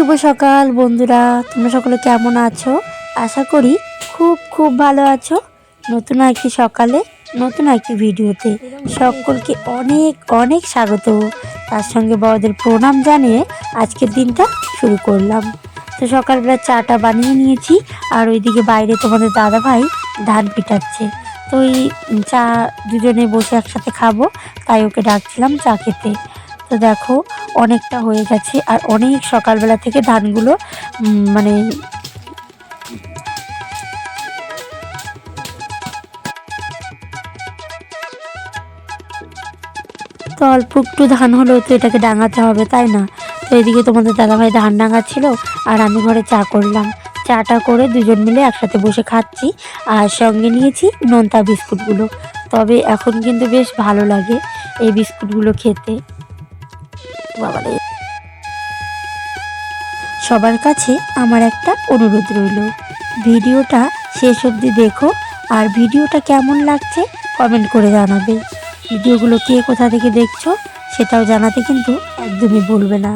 শুভ সকাল, বন্ধুরা। তোমরা সকলে কেমন আছো? আশা করি খুব খুব ভালো আছো। নতুন একটি সকালে, নতুন একটি ভিডিওতে সকলকে অনেক অনেক স্বাগত। তার সঙ্গে বড়দের প্রণাম জানিয়ে আজকের দিনটা শুরু করলাম। তো সকালবেলা চাটা বানিয়ে নিয়েছি, আর ওইদিকে বাইরে তোমাদের দাদা ভাই ধান পিটাচ্ছে। তো ওই চা দুজনে বসে একসাথে খাব, তাই ওকে ডাকছিলাম চা খেতে। তো দেখো, অনেকটা হয়ে গেছে আর অনেক সকালবেলা থেকে ধানগুলো মানে তো অল্প একটু ধান হলেও তো এটাকে ডাঙাতে হবে, তাই না? তো এদিকে তোমাদের দাদাভাই ধান ডাঙাচ্ছিল আর আমি ঘরে চা করলাম। চাটা করে দুজন মিলে একসাথে বসে খাচ্ছি আর সঙ্গে নিয়েছি নোনতা বিস্কুটগুলো। তবে এখন কিন্তু বেশ ভালো লাগে এই বিস্কুটগুলো খেতে। বাবারে সবার কাছে আমার একটা অনুরোধ রইল। ভিডিওটা শেষ অবধি দেখো আর ভিডিওটা কেমন লাগছে কমেন্ট করে জানাবে। ভিডিওগুলো কে কোথা থেকে দেখছ সেটাও জানাতে কিন্তু একদমই বলবে না।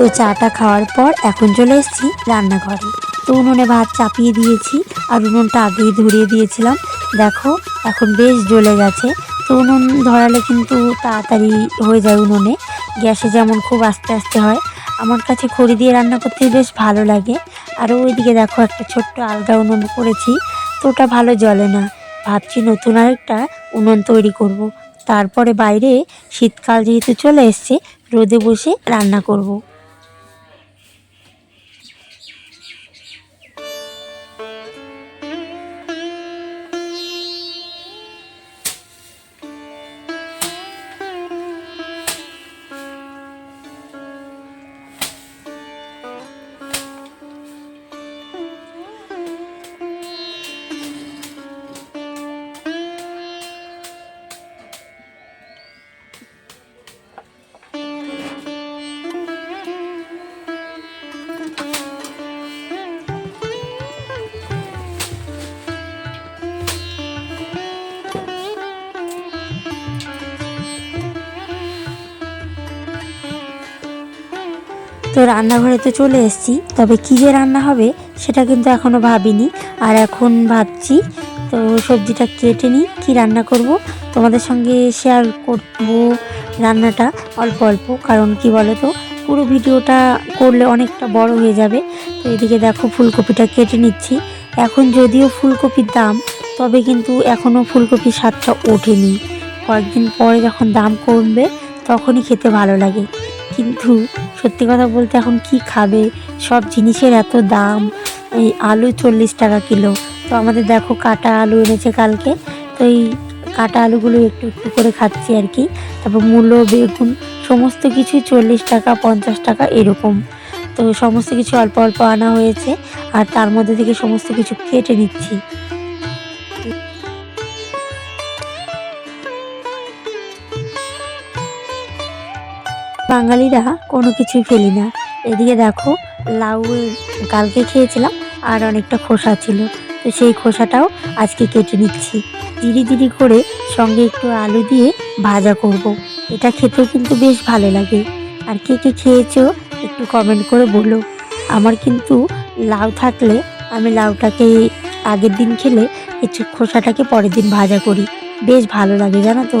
তো চাটা খাওয়ার পর এখন চলে এসেছি রান্নাঘরে। তো উনুনে ভাত চাপিয়ে দিয়েছি আর উনুনটা আগেই ধরিয়ে দিয়েছিলাম। দেখো, এখন বেশ জ্বলে গেছে। তো উনুন ধরালে কিন্তু তাড়াতাড়ি হয়ে যায় উনুনে। গ্যাসে যেমন খুব আস্তে আস্তে হয়। আমার কাছে খড়ি দিয়ে রান্না করতে বেশ ভালো লাগে। আর ওইদিকে দেখো একটা ছোট্ট আলগা উনুন করেছি। তো ওটা ভালো জ্বলে না। ভাবছি নতুন আরেকটা উনুন তৈরি করব। তারপরে বাইরে শীতকাল যেহেতু চলে এসছে, রোদে বসে রান্না করব। তো রান্নাঘরে তো চলে এসেছি। তবে কী যে রান্না হবে, সেটা কিন্তু এখনও ভাবিনি। আর এখন ভাবছি, তো সবজিটা কেটে নিই, কী রান্না করব। তোমাদের সঙ্গে শেয়ার করব রান্নাটা অল্প অল্প, কারণ কি বলো তো পুরো ভিডিওটা করলে অনেকটা বড় হয়ে যাবে। তো এদিকে দেখো ফুলকপিটা কেটে নিচ্ছি। এখন যদিও ফুলকপির দাম, তবে কিন্তু এখনও ফুলকপির স্বাদটা ওঠেনি। কয়েকদিন পরে যখন দাম কমবে, তখনই খেতে ভালো লাগে। কিন্তু সত্যি কথা বলতে এখন কি খাবে? সব জিনিসের এত দাম। এই আলু চল্লিশ টাকা কিলো। তো আমাদের দেখো কাটা আলু এনেছে কালকে। তো এই কাটা আলুগুলো একটু একটু করে খাচ্ছি আর কি। তারপর মূলো, বেগুন, সমস্ত কিছু চল্লিশ টাকা, পঞ্চাশ টাকা এরকম। তো সমস্ত কিছু অল্প অল্প আনা হয়েছে। আর তার মধ্যে থেকে সমস্ত কিছু কেটে নিচ্ছি। বাঙালিরা কোনো কিছুই ফেলি না। এদিকে দেখো, লাউ কালকে খেয়েছিলাম আর অনেকটা খোসা ছিল। তো সেই খোসাটাও আজকে কেটে নিচ্ছি। ধীরে ধীরে করে সঙ্গে একটু আলু দিয়ে ভাজা করব। এটা খেতেও কিন্তু বেশ ভালো লাগে। আর কে কে খেয়েছো একটু কমেন্ট করে বলো। আমার কিন্তু লাউ থাকলে আমি লাউটাকে আগের দিন খেলে খোসাটাকে পরের দিন ভাজা করি। বেশ ভালো লাগে, জানো তো?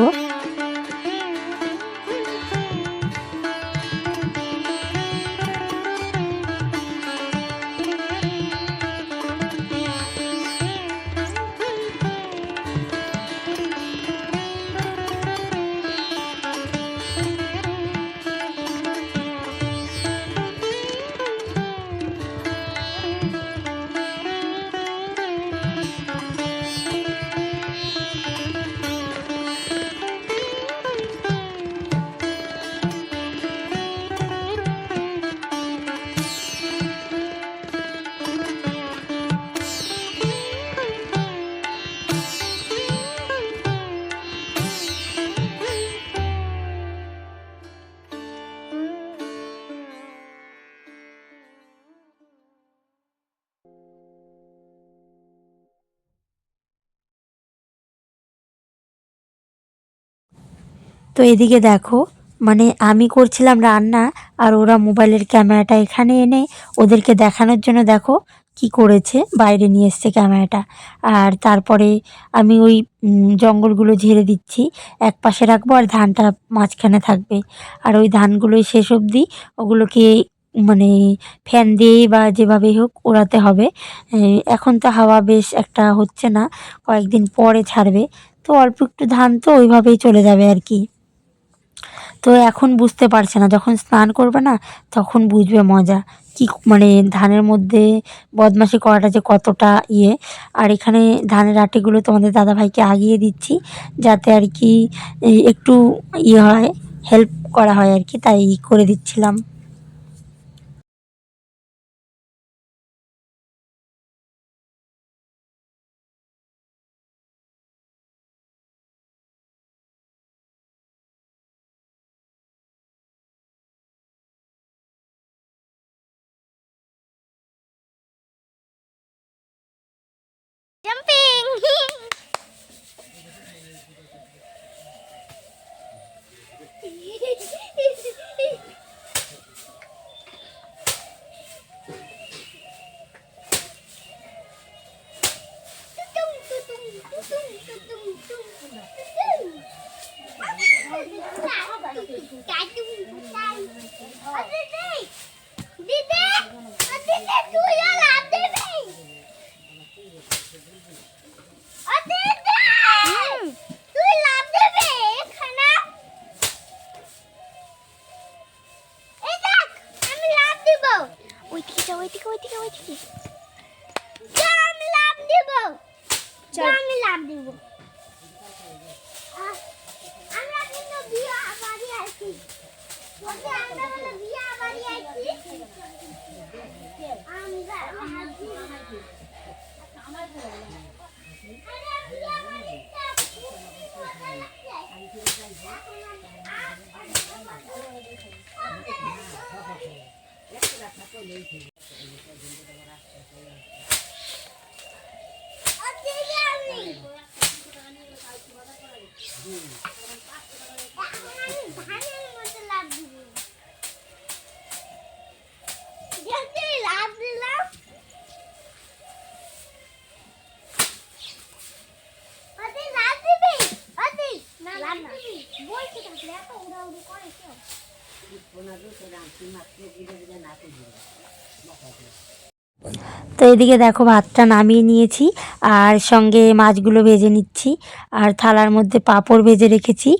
তো এদিকে দেখো মানে আমি করছিলাম রান্না আর ওরা মোবাইলের ক্যামেরাটা এখানে এনে ওদেরকে দেখানোর জন্য দেখো কি করেছে, বাইরে নিয়ে এসছে ক্যামেরাটা। আর তারপরে আমি ওই জঙ্গলগুলো ঝেড়ে দিচ্ছি, এক পাশে রাখব আর ধানটা মাঝখানে থাকবে। আর ওই ধানগুলোই শেষ অবধি ওগুলোকে মানে ফ্যান দিয়েই বা যেভাবেই হোক ওড়াতে হবে। এখন তো হাওয়া বেশ একটা হচ্ছে না, কয়েকদিন পরে ছাড়বে। তো অল্প একটু ধান তো ওইভাবেই চলে যাবে আর কি। তো এখন বুঝতে পারছে না, যখন স্নান করবে না, তখন বুঝবে মজা। কি মানে ধানের মধ্যে বদমাশি করাটা যে কতটা ইয়ে। আর এখানে ধানের আটিগুলো তোমাদের দাদাভাইকে আগিয়ে দিচ্ছি, যাতে আর কি একটু ইয়ে হয় হেল্প করা হয় আর কি, তাই করে দিচ্ছিলাম। ওই দিকে ওইদিকে। ওই দিকে ওই দিকে ওই দিকে যা আমি লাভ দিব। আমি লাভ দিব আমরা কিন্তু বিয়ে বাড়ি আমরা বলে তো এদিকে দেখো ভাতটা নামিয়ে নিয়েছি আর সঙ্গে মাছগুলো ভেজে নিচ্ছি আর থালার মধ্যে পাঁপড় ভেজে রেখেছি।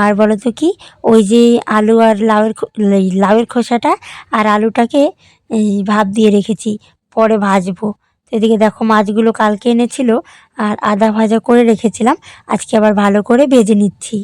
আর বলো তো কি, ওই যে আলু আর লাউয়ের লাউয়ের খোসাটা আর আলুটাকে ভাপ দিয়ে রেখেছি, পরে ভাজবো। তো এদিকে দেখো মাছগুলো কালকে এনেছিল আর আদা ভাজা করে রেখেছিলাম, আজকে আবার ভালো করে ভেজে নিচ্ছি।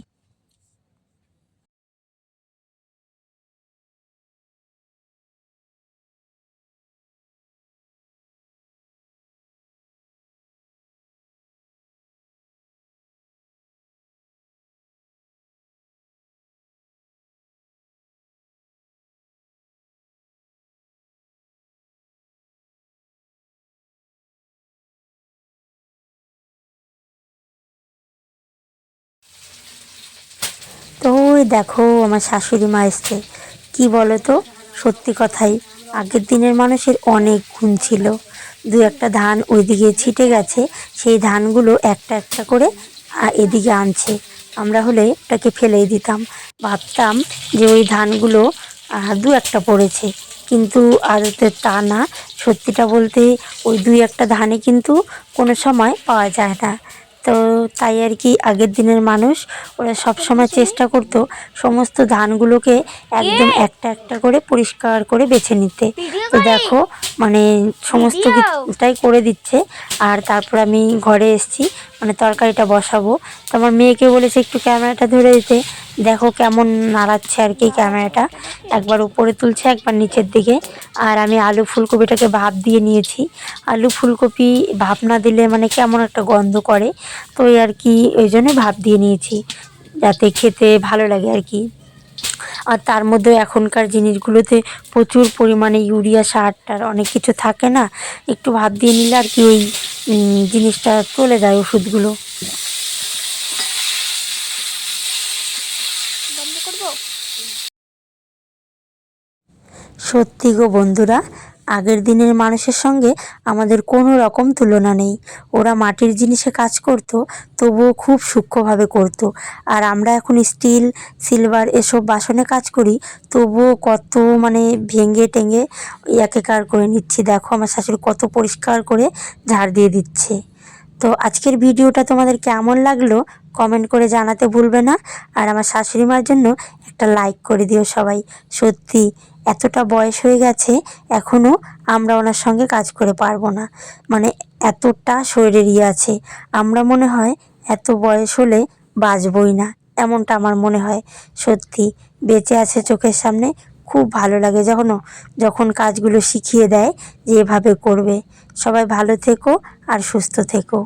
ওই দেখো আমার শাশুড়ি মা এসছে। কি বলো তো? সত্যি কথাই, আগের দিনের মানুষের অনেক গুণ ছিল। দু একটা ধান ওইদিকে ছিটে গেছে, সেই ধানগুলো একটা একটা করে এদিকে আনছে। আমরা হলে ওটাকে ফেলেই দিতাম। ভাবতাম যে ওই ধানগুলো দু একটা পড়েছে। কিন্তু আদতে তা না। সত্যিটা বলতে ওই দুই একটা ধানে কিন্তু কোনো সময় পাওয়া যায় না। তো তাই আর কি আগের দিনের মানুষ ওরা সবসময় চেষ্টা করত সমস্ত ধানগুলোকে একদম একটা একটা করে পরিষ্কার করে বেছে নিতে। তো দেখো মানে সমস্ত কিছুটাই করে দিচ্ছে। আর তারপর আমি ঘরে এসেছি মানে তরকারিটা বসাবো। তো আমার মেয়েকে বলেছে একটু ক্যামেরাটা ধরে দিতে। দেখো কেমন নাড়াচ্ছে আর কি ক্যামেরাটা। একবার উপরে তুলছে, একবার নিচের দিকে। আর আমি আলু ফুলকপিটাকে ভাপ দিয়ে নিয়েছি। আলু ফুলকপি ভাপ না দিলে মানে কেমন একটা গন্ধ করে। তো ওই আর কি, ওই জন্য ভাপ দিয়ে নিয়েছি, যাতে খেতে ভালো লাগে আর কি। আর তার মধ্যে এখনকার জিনিসগুলোতে প্রচুর পরিমাণে ইউরিয়া, সার টার অনেক কিছু থাকে না। একটু ভাপ দিয়ে নিলে আর কি ওই জিনিসটা চলে যায় ওষুধগুলো। সত্যি গো বন্ধুরা, আগের দিনের মানুষের সঙ্গে আমাদের কোনো রকম তুলনা নেই। ওরা মাটির জিনিসে কাজ করত, তবুও খুব সূক্ষ্মভাবে করত। আর আমরা এখন স্টিল, সিলভার এসব বাসনে কাজ করি, তবুও কত মানে ভেঙে টেঙে একেকার করে নিচ্ছি। দেখো আমার শাশুড়ি কত পরিষ্কার করে ঝাড় দিয়ে দিচ্ছে। তো আজকের ভিডিওটা তোমাদের কেমন লাগল কমেন্ট করে জানাতে ভুলবে না। আর আমার শাশুড়ি মার জন্য একটা লাইক করে দিও সবাই। সত্যি, এতটা বয়স হয়ে গেছে এখনও আমরা ওনার সঙ্গে কাজ করে পারব না। মানে এতটা শরীরের ইয়ে আছে, আমরা মনে হয় এত বয়স হলে বাঁচবই না, এমনটা আমার মনে হয়। সত্যি, বেঁচে আছে চোখের সামনে, খুব ভালো লাগে যখন যখন কাজগুলো শিখিয়ে দেয় যে এভাবে করবে। সবাই ভালো থেকো আর সুস্থ থেকো।